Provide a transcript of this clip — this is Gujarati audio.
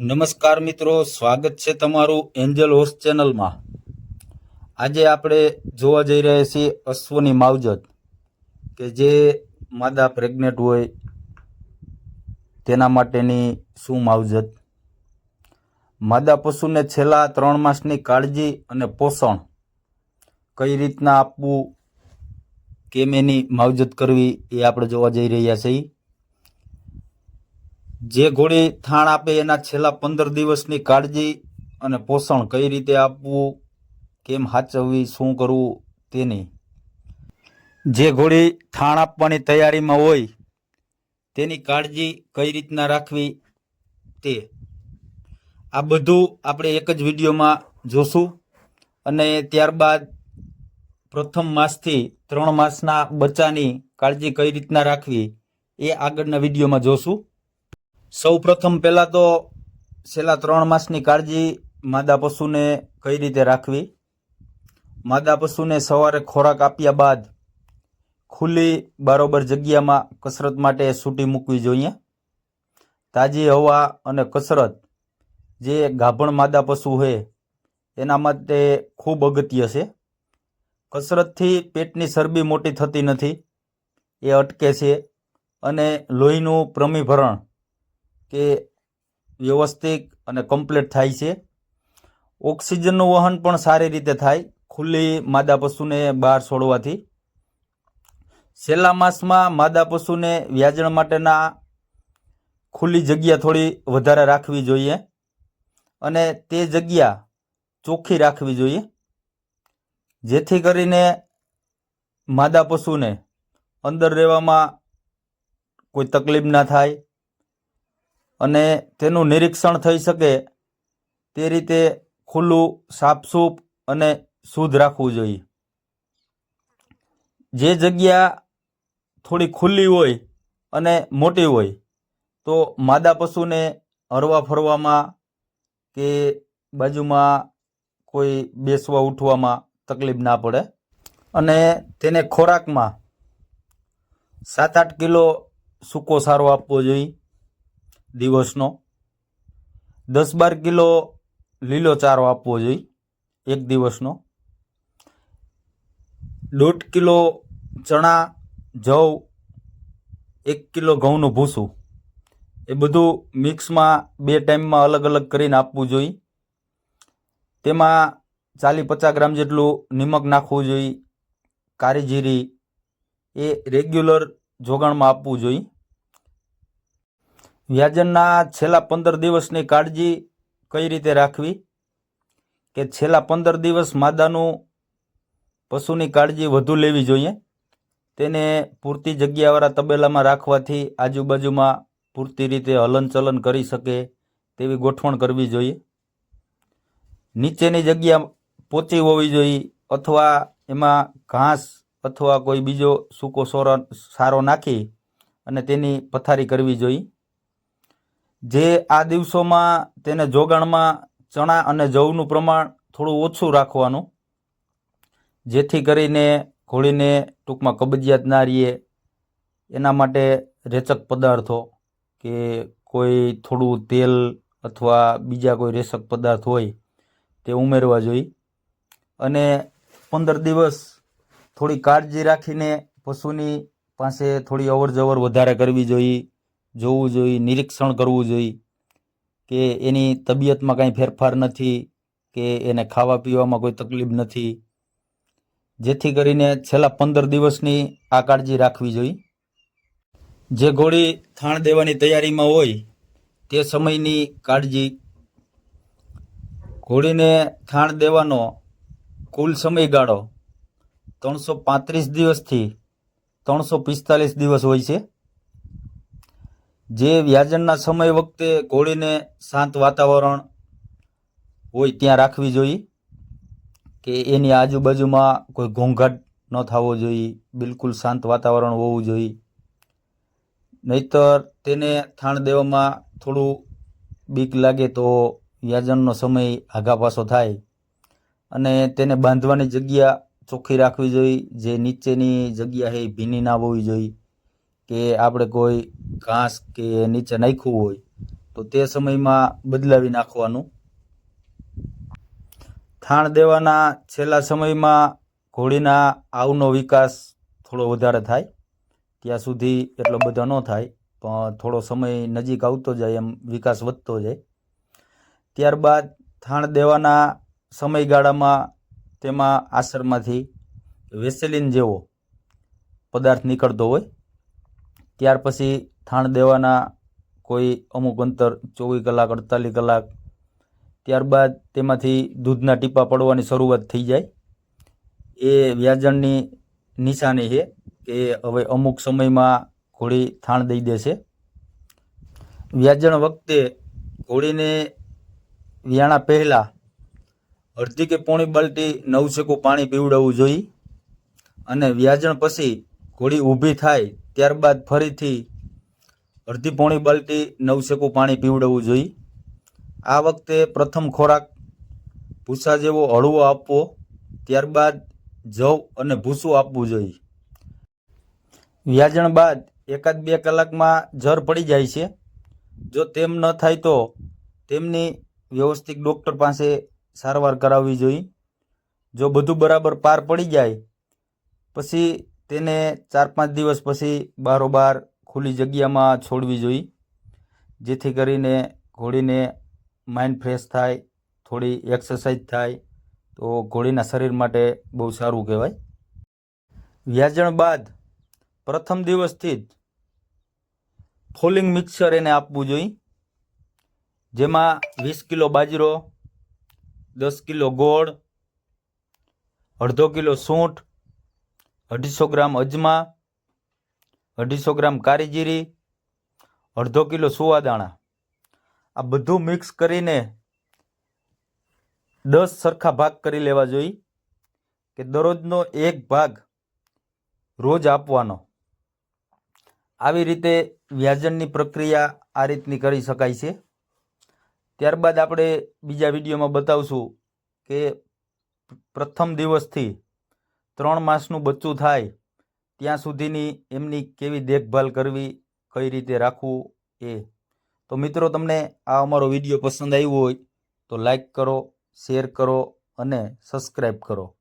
નમસ્કાર મિત્રો, સ્વાગત છે તમારું એન્જલ હોસ્ટ ચેનલમાં. આજે આપણે જોવા જઈ રહ્યા છીએ અશ્વની માવજત, કે જે માદા પ્રેગ્નેન્ટ હોય, તેના માટેની શું માવજત? માદા પશુને છેલ્લા ત્રણ માસની કાળજી અને પોષણ કઈ રીતના આપવું, કેમ એની માવજત કરવી, એ આપણે જોવા જઈ રહ્યા છીએ. જે ઘોડી થાણ આપે એના છેલ્લા પંદર દિવસની કાળજી અને પોષણ કઈ રીતે આપવું, કેમ હાચવવી, શું કરવું તેની જે ઘોડી થાણ આપવાની તૈયારીમાં હોય, તેની કાળજી કઈ રીતના રાખવી તે. આ બધું આપણે એક જ વિડીયોમાં જોશું અને ત્યારબાદ પ્રથમ માસથી ત્રણ માસના બચ્ચાની કાળજી કઈ રીતના રાખવી એ આગળના વિડીયોમાં જોશું. સૌ પ્રથમ પહેલાં તો છેલ્લા ત્રણ માસની કાળજી માદા પશુને કઈ રીતે રાખવી? માદા પશુને સવારે ખોરાક આપ્યા બાદ ખુલ્લી બરોબર જગ્યામાં કસરત માટે સૂટી મૂકવી જોઈએ. તાજી હવા અને કસરત જે ગાભણ માદા પશુ હોય એના માટે ખૂબ અગત્ય છે. કસરતથી પેટની ચરબી મોટી થતી નથી, એ અટકે છે અને લોહીનું પ્રમીભરણ કે વ્યવસ્થિત અને કમ્પ્લીટ થાય છે. ઓક્સિજનનું વહન પણ સારી રીતે થાય. ખુલ્લી માદા પશુને બહાર છોડવાથી. છેલ્લા માસમાં માદા પશુને વ્યાજણ માટેના ખુલ્લી જગ્યા થોડી વધારે રાખવી જોઈએ અને તે જગ્યા ચોખ્ખી રાખવી જોઈએ. જેથી કરીને માદા પશુને અંદર રહેવામાં કોઈ તકલીફ ના થાય. અને તેનું નિરીક્ષણ થઈ શકે તે રીતે ખુલ્લું, સાફસૂફ અને શુદ્ધ રાખવું જોઈએ. જે જગ્યા થોડી ખુલ્લી હોય અને મોટી હોય, તો માદા પશુને હરવા ફરવામાં કે બાજુમાં કોઈ બેસવા ઉઠવામાં તકલીફ ના પડે અને તેને ખોરાકમાં સાત આઠ કિલો સૂકો સારો આપવો જોઈએ. દિવસનો. દસ બાર કિલો લીલો ચારો આપવો જોઈએ, એક દિવસનો. દોઢ કિલો ચણા, જવ, એક કિલો ઘઉંનું ભૂસું. એ બધું મિક્સમાં બે ટાઈમમાં અલગ અલગ કરીને આપવું જોઈએ. તેમાં ચાલી પચાસ ગ્રામ જેટલું નિમક નાખવું જોઈએ, કારી જીરી, એ રેગ્યુલર જોગાણમાં આપવું જોઈએ. વ્યાજનના છેલ્લા પંદર દિવસની કાળજી કઈ રીતે રાખવી? કે છેલ્લા પંદર દિવસ માદાનું પશુની કાળજી વધુ લેવી જોઈએ? તેને પૂરતી જગ્યાવાળા તબેલામાં રાખવાથી આજુબાજુમાં પૂરતી રીતે હલનચલન કરી શકે તેવી ગોઠવણ કરવી જોઈએ. નીચેની જગ્યા પોચી હોવી જોઈએ અથવા એમાં ઘાસ અથવા કોઈ બીજો સૂકો સોરો, સારો નાખી અને તેની પથારી કરવી જોઈએ. જે આ દિવસોમાં તેને જોગાણમાં ચણા અને જવનું પ્રમાણ થોડું ઓછું રાખવાનું, જેથી કરીને ઘોડીને ટૂંકમાં કબજિયાત ના રહીએ. એના માટે રેચક પદાર્થો કે કોઈ થોડું તેલ અથવા બીજા કોઈ રેચક પદાર્થ હોય તે ઉમેરવા જોઈએ. અને પંદર દિવસ થોડી કાળજી રાખીને પશુની પાસે થોડી અવર જવર વધારે કરવી જોઈએ. જોવું જોઈએ, નિરીક્ષણ કરવું જોઈએ કે એની તબિયતમાં કાંઈ ફેરફાર નથી, કે એને ખાવા પીવામાં કોઈ તકલીફ નથી. જેથી કરીને છેલ્લા પંદર દિવસની આ કાળજી રાખવી જોઈએ. જે ઘોડી થાણ દેવાની તૈયારીમાં હોય તે સમયની કાળજી. ઘોડીને થાણ દેવાનો કુલ સમયગાળો ત્રણસો પાંત્રીસ દિવસથી ત્રણસો પિસ્તાલીસ દિવસ હોય છે. જે વ્યાજનના સમય વખતે ઘોડીને શાંત વાતાવરણ હોય ત્યાં રાખવી જોઈએ કે એની આજુબાજુમાં કોઈ ઘોંઘાટ ન થવો જોઈએ, બિલકુલ શાંત વાતાવરણ હોવું જોઈએ. નહીતર તેને થાણ દેવામાં થોડું બીક લાગે તો વ્યાજનનો સમય આઘા પાછો થાય અને તેને બાંધવાની જગ્યા ચોખ્ખી રાખવી જોઈએ, જે નીચેની જગ્યા છે એ ભીની ના હોવી જોઈએ. કે આપણે કોઈ ઘાસ કે નીચે નાખ્યું હોય, તો તે સમયમાં બદલાવી નાખવાનું. થાણ દેવાના છેલ્લા સમયમાં ઘોડીના આવનો વિકાસ થોડો વધારે થાય. ત્યાં સુધી એટલો બધો ન થાય, પણ થોડો સમય નજીક આવતો જાય, એમ વિકાસ વધતો જાય. ત્યારબાદ થાણ દેવાના સમયગાળામાં તેમાં આસરમાંથી વેસેલિન જેવો પદાર્થ નીકળતો હોય ત્યાર પછી થાણ દેવાના કોઈ અમુક અંતર, ચોવીસ કલાક, અડતાલીસ કલાક, ત્યારબાદ તેમાંથી દૂધના ટીપા પડવાની શરૂઆત થઈ જાય. એ વ્યાજણની નિશાની છે કે હવે અમુક સમયમાં ઘોડી થાણ દઈ દેશે. વ્યાજણ વખતે ઘોડીને વ્યાણા પહેલાં અડધી કે પોણી બાલટી નવસેકું પાણી પીવડાવવું જોઈએ અને વ્યાજણ પછી ઘોડી ઊભી થાય ત્યારબાદ ફરીથી અડધી પોણી બાલટી નવસેકું પાણી પીવડાવવું જોઈએ. આ વખતે પ્રથમ ખોરાક ભૂસા જેવો હળવો આપવો, ત્યારબાદ જવ અને ભૂસું આપવું જોઈએ. વ્યાજણ બાદ એકાદ બે કલાકમાં જર પડી જાય છે. જો તેમ ન થાય તો તેમની વ્યવસ્થિત ડૉક્ટર પાસે સારવાર કરાવવી જોઈએ. જો બધું બરાબર પાર પડી જાય, પછી તેને ચાર પાંચ દિવસ પછી બારોબાર ખુલ્લી જગ્યામાં છોડવી જોઈએ જેથી કરીને ઘોડીને માઇન્ડ ફ્રેશ થાય, થોડી એક્સરસાઇઝ થાય, તો ઘોડીના શરીર માટે બહુ સારું કહેવાય. વ્યાજણ બાદ પ્રથમ દિવસથી જ ફોલિંગ મિક્સર એને આપવું જોઈએ જેમાં વીસ કિલો બાજરો, દસ કિલો ગોળ, અડધો કિલો સૂંઠ અઢીસો ગ્રામ અજમા, અઢીસો ગ્રામ કારી જીરી અડધો કિલો સુવાદાણા. આ બધું મિક્સ કરીને દસ સરખા ભાગ કરી લેવા જોઈએ કે દરરોજનો એક ભાગ રોજ આપવાનો. આવી રીતે વ્યાજનની પ્રક્રિયા આ રીતની કરી શકાય છે. ત્યારબાદ આપણે બીજા વિડીયોમાં બતાવશું કે પ્રથમ દિવસથી ત્રણ માસનું બચ્ચું થાય, ત્યાં સુધીની એમની કેવી દેખભાલ કરવી, કઈ રીતે રાખવું એ. તો મિત્રો, તમને આ અમારો વીડિયો પસંદ આવ્યો હોય તો લાઈક કરો, શેર કરો અને સબસ્ક્રાઈબ કરો.